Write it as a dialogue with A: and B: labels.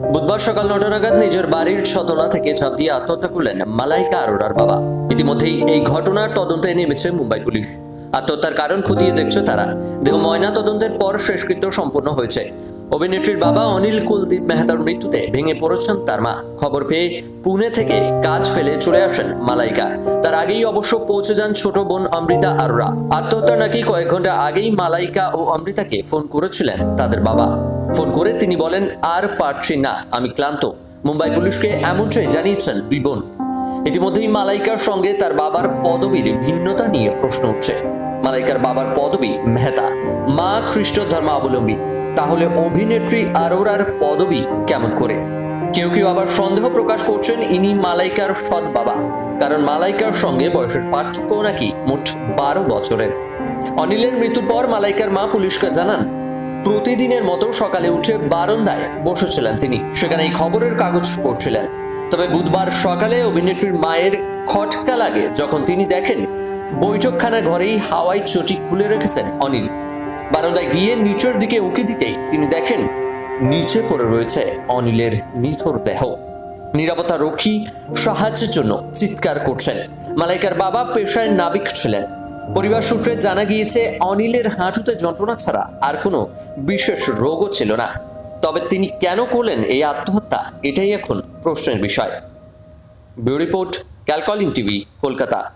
A: বুধবার সকাল নটা নাগাদ নিজের বাড়ির ছতলা থেকে ঝাঁপ দিয়ে আত্মহত্যা করলেন মালাইকা আরোরার বাবা। ইতিমধ্যেই এই ঘটনার তদন্তে নেমেছে মুম্বাই পুলিশ। আত্মহত্যার কারণ খতিয়ে দেখছে তারা। দেহ ময়না তদন্তের পর শেষকৃত্য সম্পন্ন হয়েছে। অভিনেত্রীর বাবা অনিল কুলদীপ মেহতার মৃত্যুতে ভেঙে পড়েছেন তার মা। খবর পেয়ে পুনে থেকে কাজ ফেলে চলে আসেন মালাইকা। তার আগেই অবশ্য পৌঁছে যান ছোট বোন অমৃতা আরোরা আত্মহত্যা নাকি কয়েক ঘণ্টা আগেই মালাইকা ও অমৃতাকে ফোন করেছিলেন তাদের বাবা। ফোন করে তিনি বলেন, আর পারছি না, আমি ক্লান্ত। মুম্বাই পুলিশকে এমনটাই জানিয়েছেন দুই বোন। ইতিমধ্যেই মালাইকার সঙ্গে তার বাবার পদবীর ভিন্নতা নিয়ে প্রশ্ন উঠছে। মালাইকার বাবার পদবী মেহতা। মা খ্রিস্ট ধর্মাবলম্বী তাহলে অভিনেত্রী আরোরার পদবী কেমন করে? কেউ কেউ আবার সন্দেহ প্রকাশ করছেন ইনি মালাইকার সৎ বাবা, কারণ মালাইকার সঙ্গে বয়সের পার্থক্য নাকি মোট বারো বছরের। অনিলের মৃত্যুর পর মালাইকার মা পুলিশকে জানান, প্রতিদিনের মতো সকালে উঠে বারান্দায় বসেছিলেন তিনি, সেখানে এই খবরের কাগজ পড়ছিলেন। তবে বুধবার সকালে অভিনেত্রীর মায়ের খটকা লাগে যখন তিনি দেখেন বৈঠকখানা ঘরেই হাওয়াই চটি খুলে রেখেছেন অনিল। বারান্দায় গিয়ে নিচের দিকে উঁকি দিতেই তিনি দেখেন নিচে পড়ে রয়েছে অনিলের নিথর দেহ। নিরাপত্তা রক্ষী সাহায্যের জন্য চিৎকার করছেন। মালাইকার বাবা পেশায় নাবিক ছিলেন। পরিবার সূত্রে জানা গিয়েছে, অনিলের হাঁটুতে যন্ত্রণা ছাড়া আর কোনো বিশেষ রোগও ছিল না। তবে তিনি কেন করলেন এই আত্মহত্যা, এটাই এখন প্রশ্নের বিষয়। ব্যুরো রিপোর্ট ক্যালকলিং টিভি, কলকাতা।